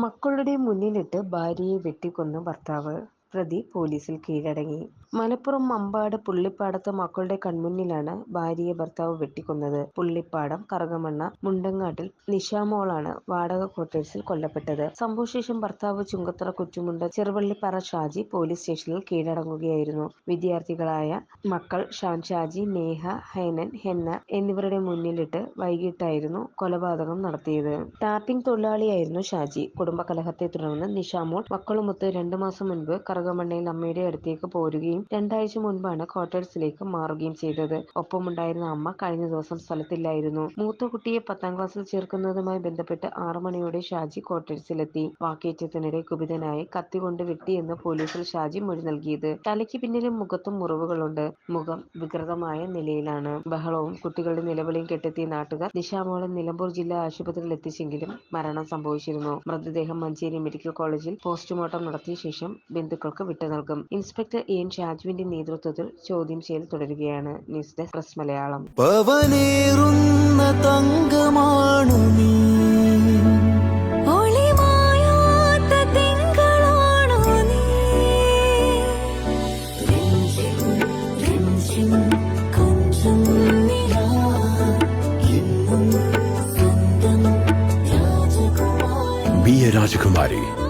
മക്കളുടെ മുന്നിലിട്ട് ഭാര്യയെ വെട്ടിക്കൊന്ന ഭർത്താവ്. പ്രതി പോലീസിൽ കീഴടങ്ങി. മലപ്പുറം മമ്പാട് പുള്ളിപ്പാടത്ത് മക്കളുടെ കൺമുന്നിലാണ് ഭാര്യയെ ഭർത്താവ് വെട്ടിക്കൊന്നത്. പുള്ളിപ്പാടം കറകമണ്ണ മുണ്ടങ്ങാട്ടിൽ നിഷാമോളാണ് വാടക ക്വാർട്ടേഴ്സിൽ കൊല്ലപ്പെട്ടത്. സംഭവശേഷം ഭർത്താവ് ചുങ്കത്തറ കുറ്റുമുണ്ട് ചെറുവള്ളിപ്പാറ ഷാജി പോലീസ് സ്റ്റേഷനിൽ കീഴടങ്ങുകയായിരുന്നു. വിദ്യാർത്ഥികളായ മക്കൾ ഷാൻ ഷാജി നേഹ ഹൈനൻ ഹെന്ന എന്നിവരുടെ മുന്നിലിട്ട് വൈകിട്ടായിരുന്നു കൊലപാതകം നടത്തിയത്. ടാപ്പിംഗ് തൊഴിലാളിയായിരുന്നു ഷാജി. കുടുംബകലഹത്തെ തുടർന്ന് നിഷാമോൾ മക്കളുമൊത്ത് രണ്ടു മാസം മുൻപ് കറകമണ്ണയിൽ അമ്മയുടെ അടുത്തേക്ക് പോരുകയും രണ്ടാഴ്ച മുൻപാണ് ക്വാർട്ടേഴ്സിലേക്ക് മാറുകയും ചെയ്തത്. ഒപ്പമുണ്ടായിരുന്ന അമ്മ കഴിഞ്ഞ ദിവസം സ്ഥലത്തില്ലായിരുന്നു. മൂത്ത കുട്ടിയെ പത്താം ക്ലാസ്സിൽ ചേർക്കുന്നതുമായി ബന്ധപ്പെട്ട് ആറു മണിയോടെ ഷാജി ക്വാർട്ടേഴ്സിലെത്തി. വാക്കേറ്റത്തിനിടെ കുപിതനായി കത്തികൊണ്ട് വെട്ടിയെന്ന് പോലീസിൽ ഷാജി മൊഴി നൽകിയത്. തലയ്ക്ക് പിന്നിലും മുഖത്തും മുറിവുകളുണ്ട്. മുഖം വികൃതമായ നിലയിലാണ്. ബഹളവും കുട്ടികളുടെ നിലവിളിയും കെട്ടെത്തിയ നാട്ടുകാർ നിഷാമോളെ നിലമ്പൂർ ജില്ലാ ആശുപത്രിയിൽ എത്തിച്ചെങ്കിലും മരണം സംഭവിച്ചിരുന്നു. മൃതദേഹം മഞ്ചേരി മെഡിക്കൽ കോളേജിൽ പോസ്റ്റ്മോർട്ടം നടത്തിയ ശേഷം ബന്ധുക്കൾക്ക് വിട്ടു നൽകും. Inspector N. ഷാജുവിന്റെ നേതൃത്വത്തിൽ ചോദ്യം ചെയ്യൽ തുടരുകയാണ്. News desk press Malayalam. തങ്കമാണു നീ. രാജകുമാരി